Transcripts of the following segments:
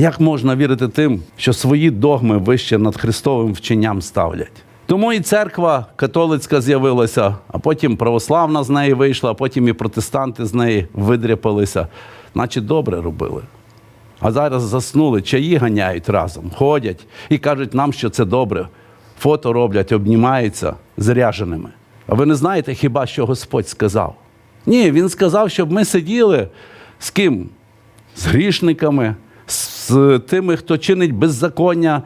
Як можна вірити тим, що свої догми вище над Христовим вченням ставлять? Тому і церква католицька з'явилася, а потім православна з неї вийшла, а потім і протестанти з неї видряпалися. Наче добре робили. А зараз заснули, чаї ганяють разом, ходять і кажуть нам, що це добре. Фото роблять, обнімаються зряженими. А ви не знаєте хіба що Господь сказав? Ні, Він сказав, щоб ми сиділи з ким? З грішниками, з тими, хто чинить беззаконня.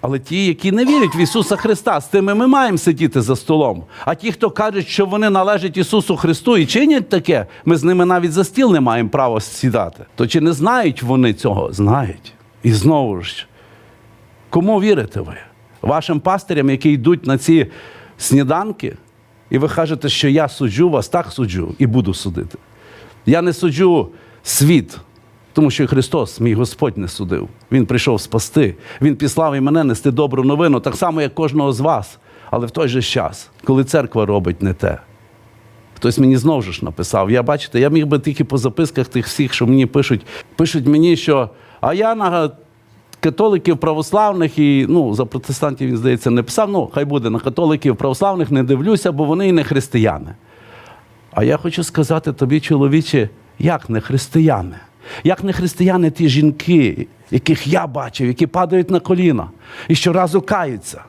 Але ті, які не вірять в Ісуса Христа, з тими ми маємо сидіти за столом. А ті, хто кажуть, що вони належать Ісусу Христу і чинять таке, ми з ними навіть за стіл не маємо права сідати. То чи не знають вони цього? Знають. І знову ж, кому вірите ви? Вашим пастирям, які йдуть на ці сніданки, і ви кажете, що я суджу вас, так суджу і буду судити. Я не суджу світ, тому що і Христос, мій Господь, не судив. Він прийшов спасти. Він післав і мене нести добру новину, так само, як кожного з вас. Але в той же час, коли церква робить не те. Хтось мені знову ж написав. Я бачите, я міг би тільки по записках тих всіх, що мені пишуть, пишуть мені, що а я на католиків православних і ну, за протестантів він, здається, не писав. Ну, хай буде на католиків православних не дивлюся, бо вони і не християни. А я хочу сказати тобі, чоловіче, як не християни? Як не християни ті жінки, яких я бачив, які падають на коліна і щоразу каються.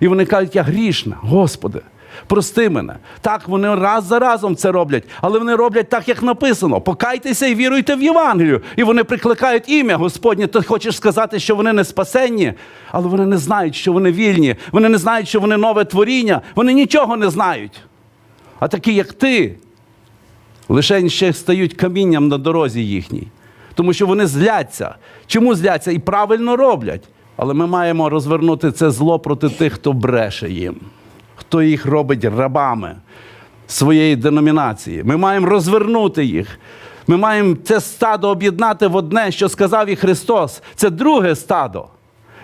І вони кажуть, я грішна, Господи, прости мене. Так, вони раз за разом це роблять, але вони роблять так, як написано. Покайтеся і віруйте в Євангелію. І вони прикликають ім'я Господнє. Ти хочеш сказати, що вони не спасенні, але вони не знають, що вони вільні. Вони не знають, що вони нове творіння. Вони нічого не знають. А такі, як ти, лише ще стають камінням на дорозі їхній. Тому що вони зляться. Чому зляться? І правильно роблять. Але ми маємо розвернути це зло проти тих, хто бреше їм, хто їх робить рабами своєї деномінації. Ми маємо розвернути їх. Ми маємо це стадо об'єднати в одне, що сказав і Христос. Це друге стадо,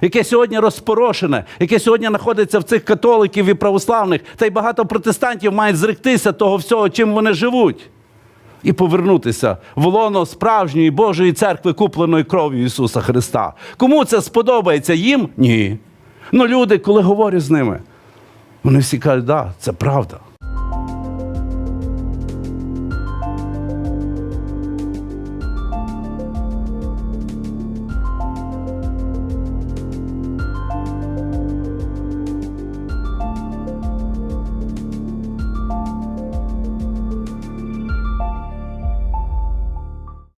яке сьогодні розпорошене, яке сьогодні знаходиться в цих католиків і православних, та й багато протестантів мають зректися того всього, чим вони живуть і повернутися в лоно справжньої Божої церкви, купленої кров'ю Ісуса Христа. Кому це сподобається їм? Ні. Ну люди, коли говорю з ними, вони всі кажуть, да, це правда.